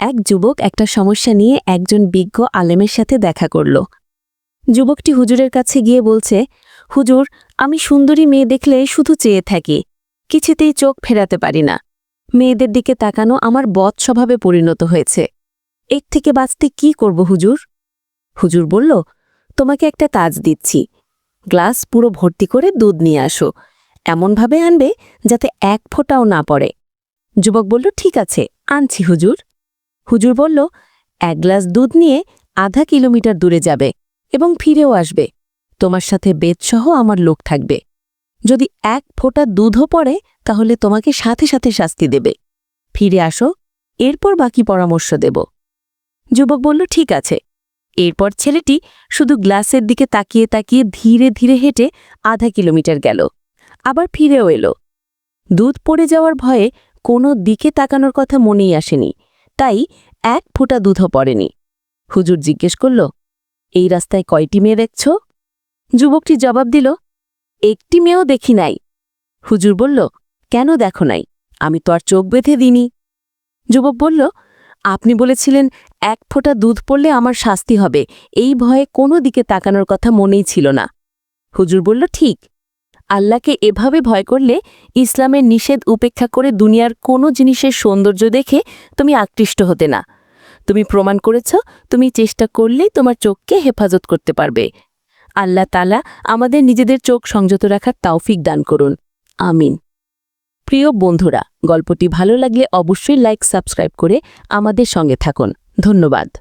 এক যুবক একটা সমস্যা নিয়ে একজন বিজ্ঞ আলেমের সাথে দেখা করল। যুবকটি হুজুরের কাছে গিয়ে বলছে, হুজুর, আমি সুন্দরী মেয়ে দেখলে শুধু চেয়ে থাকি, কিছুতেই চোখ ফেরাতে পারি না। মেয়েদের দিকে তাকানো আমার বদ স্বভাবে পরিণত হয়েছে। এর থেকে বাঁচতে কি করব হুজুর? হুজুর বলল, তোমাকে একটা কাজ দিচ্ছি। গ্লাস পুরো ভর্তি করে দুধ নিয়ে আসো। এমনভাবে আনবে যাতে এক ফোঁটাও না পড়ে। যুবক বলল, ঠিক আছে, আনছি হুজুর। হুজুর বলল, এক গ্লাস দুধ নিয়ে আধা কিলোমিটার দূরে যাবে এবং ফিরেও আসবে। তোমার সাথে বেদসহ আমার লোক থাকবে। যদি এক ফোঁটা দুধও পড়ে, তাহলে তোমাকে সাথে সাথে শাস্তি দেবে। ফিরে আসো, এরপর বাকি পরামর্শ দেব। যুবক বলল, ঠিক আছে। এরপর ছেলেটি শুধু গ্লাসের দিকে তাকিয়ে তাকিয়ে ধীরে ধীরে হেঁটে আধা কিলোমিটার গেল। আবার ফিরেও এলো। দুধ পড়ে যাওয়ার ভয়ে কোনো দিকে তাকানোর কথা মনেই আসেনি। তাই এক ফোঁটা দুধও পড়েনি। হুজুর জিজ্ঞেস করল, এই রাস্তায় কয়টি মেয়ে দেখছ? যুবকটি জবাব দিল, একটি মেয়েও দেখি নাই। হুজুর বলল, কেন দেখো নাই? আমি তো আর চোখ বেঁধে দিনি যুবক বলল, আপনি বলেছিলেন এক ফোঁটা দুধ পড়লে আমার শাস্তি হবে। এই ভয়ে কোনো দিকে তাকানোর কথা মনেই ছিল না। হুজুর বলল, ঠিক। আল্লাহকে এভাবে ভয় করলে ইসলামের নিষেধ উপেক্ষা করে দুনিয়ার কোনো জিনিসের সৌন্দর্য দেখে তুমি আকৃষ্ট হতে না। তুমি প্রমাণ করেছ, তুমি চেষ্টা করলেই তোমার চোখকে হেফাজত করতে পারবে। আল্লাহ তালা আমাদের নিজেদের চোখ সংযত রাখার তাওফিক দান করুন। আমিন। প্রিয় বন্ধুরা, গল্পটি ভালো লাগলে অবশ্যই লাইক, সাবস্ক্রাইব করে আমাদের সঙ্গে থাকুন। ধন্যবাদ।